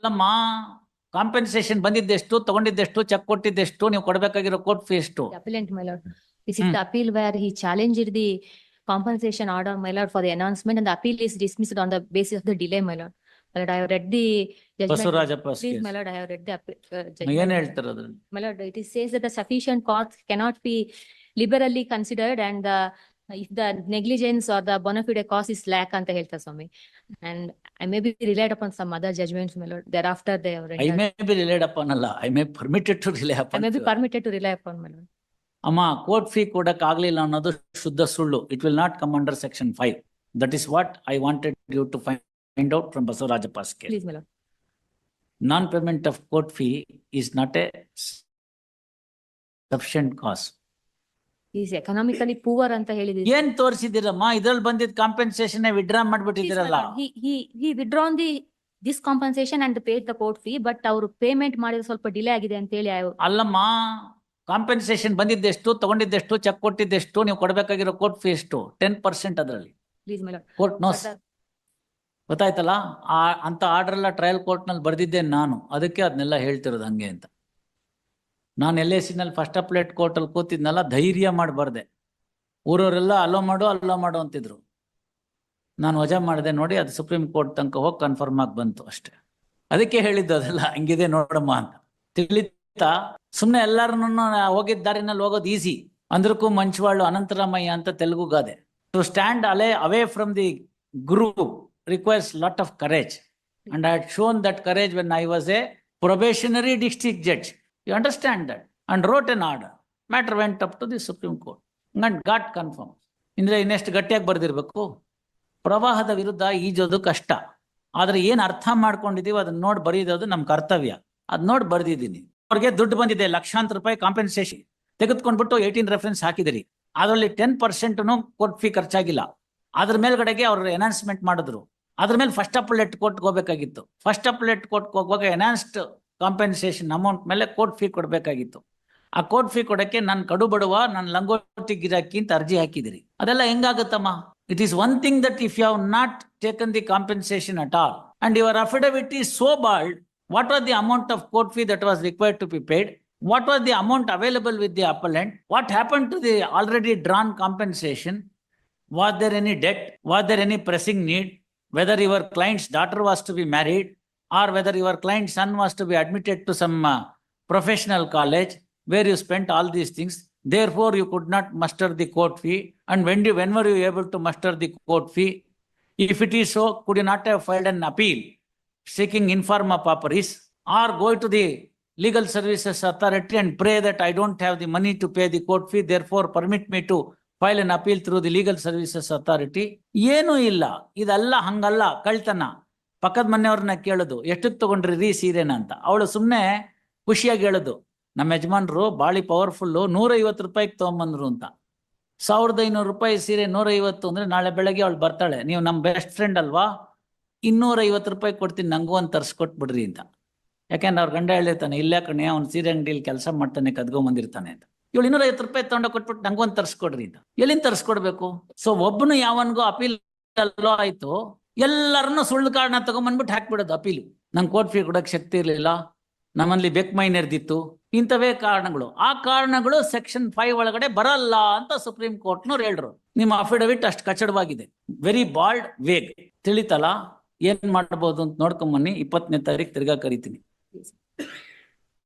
ಅಲ್ಲಮ್ಮ compensation ಬಂದಿದ್ದೆಷ್ಟು ತಗೊಂಡಿದ್ದೆಷ್ಟು cheque ಕೊಟ್ಟಿದ್ದೆಷ್ಟು ನೀವು ಕೊಡಬೇಕಾಗಿರೋ ಕೋರ್ಟ್ ಫೀ ಎಷ್ಟು appellant, my lord. This is Hmm. the appeal where he challenged the compensation order, my lord, for the announcement and the appeal is dismissed on the basis of the delay, my lord. My lord, I have read the judgment. Basavarajappa Please, my lord, I have read the appe- uh, ಏನ್ judgment. ಹೇಳ್ತಾರೆ ಅದ್ರಲ್ಲಿ My lord, it is says that the sufficient cause cannot be liberally considered and the if the negligence or the bona fide cost is lack ಅಂತ ಹೇಳ್ತಾರೆ ಸ್ವಾಮಿ. And I may be relied upon some other judgments, my lord, thereafter they have I rendered. May be relied upon ಅಲ್ಲ I may permitted to rely I upon may be permitted to rely upon, my lord. ಅಮ್ಮ court fee ಕೊಡಕ್ ಆಗ್ಲಿಲ್ಲ ಅನ್ನೋದು ಶುದ್ಧ ಸುಳ್ಳು it will not come under section five that is what I wanted you to find out from Basavarajappa case Please, my lord. Non payment of court fee is not a sufficient cause He economically poor ಅಂತ ಹೇಳಿದ್ರು. ಏನ್ ತೋರಿಸಿದಿರಮ್ಮ ಇದ್ರಲ್ಲಿ ಬಂದಿದ್ compensation withdraw ಮಾಡ್ಬಿಟ್ಟಿದ್ರಲ್ಲ he withdrawn the, this compensation and paid the court fee, but ಅವರು payment ಮಾಡಿದ್ರೆ ಸ್ವಲ್ಪ ಡಿಲೇ ಆಗಿದೆ ಅಂತ ಹೇಳಿ ಅಲ್ಲಮ್ಮ ಕಾಂಪೆನ್ಸೇಷನ್ ಬಂದಿದ್ದೆಷ್ಟು ತಗೊಂಡಿದ್ದೆಷ್ಟು ಚೆಕ್ ಕೊಟ್ಟಿದ್ದೆಷ್ಟು ನೀವು ಕೊಡ್ಬೇಕಾಗಿರೋ ಕೋರ್ಟ್ ಫೀ ಎಷ್ಟು? ಟೆನ್ ಪರ್ಸೆಂಟ್ ಅದರಲ್ಲಿ. Please madam. ಕೋರ್ಟ್ ನೋಸ್ ಗೊತ್ತಾಯ್ತಲ್ಲ? ಆ ಅಂತ ಆರ್ಡರ್ ಎಲ್ಲ ಟ್ರಯಲ್ ಕೋರ್ಟ್ನಲ್ಲಿ ಬರ್ದಿದ್ದೆ ನಾನು. ಅದಕ್ಕೆ ಅದನ್ನೆಲ್ಲ ಹೇಳ್ತಿರೋದು ಹಂಗೆ ಅಂತ. ನಾನು ಎಲ್ ಎಸ್ ಸಿನಲ್ಲಿ ಫಸ್ಟ್ ಅಪ್ಲೇಟ್ ಕೋರ್ಟಲ್ಲಿ ಕೂತಿದ್ನಲ್ಲ, ಧೈರ್ಯ ಮಾಡಿ ಬರ್ದೆ ಊರವರೆಲ್ಲ ಅಲೋ ಮಾಡು ಅಲ್ಲೋ ಮಾಡು ಅಂತಿದ್ರು. ನಾನು ವಜಾ ಮಾಡಿದೆ ನೋಡಿ, ಅದು ಸುಪ್ರೀಂ ಕೋರ್ಟ್ ತನಕ ಹೋಗಿ ಕನ್ಫರ್ಮ್ ಆಗಿ ಬಂತು ಅಷ್ಟೆ. ಅದಕ್ಕೆ ಹೇಳಿದ್ದು ಅದೆಲ್ಲ, ಹಂಗಿದೆ ನೋಡಮ್ಮ ಅಂತ. ತಿಳಿತಾ ಸುಮ್ಮನೆ ಎಲ್ಲರನ್ನು ಹೋಗಿದ್ದ ದಾರಿನಲ್ಲಿ ಹೋಗೋದು ಈಸಿ ಅಂದ್ರಕ್ಕೂ ಮಂಚವಾಳು ಅನಂತರಾಮಯ್ಯ ಅಂತ ತೆಲುಗು ಗಾದೆ. To stand aloof away from the guru requires lot of courage and I had shown that courage when I was a probationary district judge. You understand that? And wrote an order. Matter went up to the Supreme Court. And got confirmed. ಅಂದ್ರೆ ಇನ್ನೆಷ್ಟು ಗಟ್ಟಿಯಾಗಿ ಬರ್ದಿರ್ಬೇಕು? ಪ್ರವಾಹದ ವಿರುದ್ಧ ಈಜೋದು ಕಷ್ಟ. ಆದ್ರೆ ಏನ್ ಅರ್ಥ ಮಾಡ್ಕೊಂಡಿದೀವಿ ಅದನ್ನ ನೋಡಿ ಬರೆಯೋದು ನಮ್ ಕರ್ತವ್ಯ. ಅದ್ ನೋಡಿ ಬರೆದಿದ್ದೀನಿ. ಅವ್ರಿಗೆ ದುಡ್ಡು ಬಂದಿದೆ, ಲಕ್ಷಾಂತರ ರೂಪಾಯಿ ಕಾಂಪೆನ್ಸೇಷನ್ ತೆಗೆದುಕೊಂಡ್ಬಿಟ್ಟು ಏಯ್ಟೀನ್ ರೆಫರೆನ್ಸ್ ಹಾಕಿದಿರಿ. ಅದರಲ್ಲಿ ಟೆನ್ ಪರ್ಸೆಂಟ್ನು ಕೋರ್ಟ್ ಫೀ ಖರ್ಚಾಗಿಲ್ಲ. ಅದ್ರ ಮೇಲ್ಗಡೆಗೆ ಅವ್ರು ಎನಾನ್ಸ್ಮೆಂಟ್ ಮಾಡಿದ್ರು. ಅದ್ರ ಮೇಲೆ ಫಸ್ಟ್ ಅಪ್ಲೆಟ್ ಕೋರ್ಟ್ಗೆ ಹೋಗ್ಬೇಕಾಗಿತ್ತು. ಫಸ್ಟ್ ಅಪ್ಲೆಟ್ ಕೋರ್ಟ್ಗೆ ಹೋಗುವಾಗ ಎನಾನ್ಸ್ಡ್ ಕಾಂಪೆನ್ಸೇಷನ್ ಅಮೌಂಟ್ ಮೇಲೆ ಕೋರ್ಟ್ ಫೀ ಕೊಡ್ಬೇಕಾಗಿತ್ತು ಆ ಕೋರ್ಟ್ ಫೀ ಕೊಡಕ್ಕೆ ನಾನು ಕಡು ಬಡುವ ನಾನು ಲಂಗೋಟಿ ಗಿರಾಕಿ ಅಂತ ಅರ್ಜಿ ಹಾಕಿದಿರಿ ಅದೆಲ್ಲ ಹೆಂಗಾಗುತ್ತಮ್ಮ it is one thing that if you have not taken the compensation at all and your affidavit is so bald what was the amount of court fee that was required to be paid what was the amount available with the appellant, what happened to the already drawn compensation, was there any debt, was there any pressing need, whether your client's daughter was to be married, or whether your client's son was to be admitted to some uh, professional college, where you spent all these things, therefore you could not muster the court fee, and when you, when were you able to muster the court fee? If it is so, could you not have filed an appeal seeking informa pauperis, or go to the legal services authority and pray that I don't have the money to pay the court fee, therefore permit me to file an appeal through the legal services authority. ಏನೂ ಇಲ್ಲ ಇದೆಲ್ಲ ಹಂಗಲ್ಲ ಕಳ್ತನ ಪಕ್ಕದ ಮನೆಯವ್ರನ್ನ ಕೇಳೋದು ಎಷ್ಟಕ್ಕೆ ತಗೊಂಡ್ರಿ ರೀ ಸೀರೆನ ಅಂತ. ಅವಳು ಸುಮ್ಮನೆ ಖುಷಿಯಾಗಿ ಹೇಳೋದು, ನಮ್ಮ ಯಜಮಾನ್ರು ಬಾಳಿ ಪವರ್ಫುಲ್ಲು ನೂರೈವತ್ತು ರೂಪಾಯಿಗೆ ತೊಗೊಂಬಂದ್ರು ಅಂತ. ಸಾವಿರದ ಐನೂರು ರೂಪಾಯಿ ಸೀರೆ ನೂರೈವತ್ತು ಅಂದರೆ ನಾಳೆ ಬೆಳಗ್ಗೆ ಅವಳು ಬರ್ತಾಳೆ. ನೀವು ನಮ್ಮ ಬೆಸ್ಟ್ ಫ್ರೆಂಡ್ ಅಲ್ವಾ? ಇನ್ನೂರೈವತ್ತು ರೂಪಾಯಿ ಕೊಡ್ತೀನಿ, ನಂಗೂ ಒಂದು ತರ್ಸ್ಕೊಟ್ಬಿಡ್ರಿ ಅಂತ. ಯಾಕೆಂದ್ರೆ ಅವ್ರ ಗಂಡ ಹೇಳಿರ್ತಾನೆ, ಇಲ್ಲ ಕಣೆ, ಅವ್ನು ಸೀರೆ ಅಂಗಡಿಯಲ್ಲಿ ಕೆಲಸ ಮಾಡ್ತಾನೆ ಕದ್ಕೊಂಬಂದಿರ್ತಾನೆ ಅಂತ. ಇವಳು ಇನ್ನೂರ ಐವತ್ತು ರೂಪಾಯಿ ತಗೊಂಡ ಕೊಟ್ಬಿಟ್ಟು ನಂಗೊಂದು ತರ್ಸ್ಕೊಡ್ರಿ ಅಂತ. ಎಲ್ಲಿಂದ ತರಿಸ್ಕೊಡ್ಬೇಕು? ಸೊ ಒಬ್ಬನು ಯಾವನ್ಗೋ ಅಪೀಲ್ ಅಲ್ಲೋ ಆಯ್ತು ಎಲ್ಲರನ್ನು ಸುಳ್ಳು ಕಾರಣ ತಗೊಂಬಂದ್ಬಿಟ್ಟು ಹಾಕ್ಬಿಡೋದು ಅಪೀಲು. ನಂಗೆ ಕೋರ್ಟ್ ಫೀ ಕೊಡೋಕೆ ಶಕ್ತಿ ಇರಲಿಲ್ಲ. ನಮ್ಮಲ್ಲಿ ಬೆಕ್ ಮೈ ನೆರೆದಿತ್ತು ಇಂಥವೇ ಕಾರಣಗಳು. ಆ ಕಾರಣಗಳು ಸೆಕ್ಷನ್ ಫೈವ್ ಒಳಗಡೆ ಬರಲ್ಲ ಅಂತ ಸುಪ್ರೀಂ ಕೋರ್ಟ್ನವ್ರು ಹೇಳ್ರು. ನಿಮ್ಮ ಅಫಿಡವಿಟ್ ಅಷ್ಟು ಕಚಡವಾಗಿದೆ. ವೆರಿ ಬಾಲ್ಡ್ ವೇಗ್ ತಿಳಿತಲ್ಲ? ಏನ್ ಮಾಡ್ಬೋದು ಅಂತ ನೋಡ್ಕೊಂಬನ್ನಿ ಇಪ್ಪತ್ತನೇ ತಾರೀಕು ತಿರ್ಗಾ ಕರಿತೀನಿ.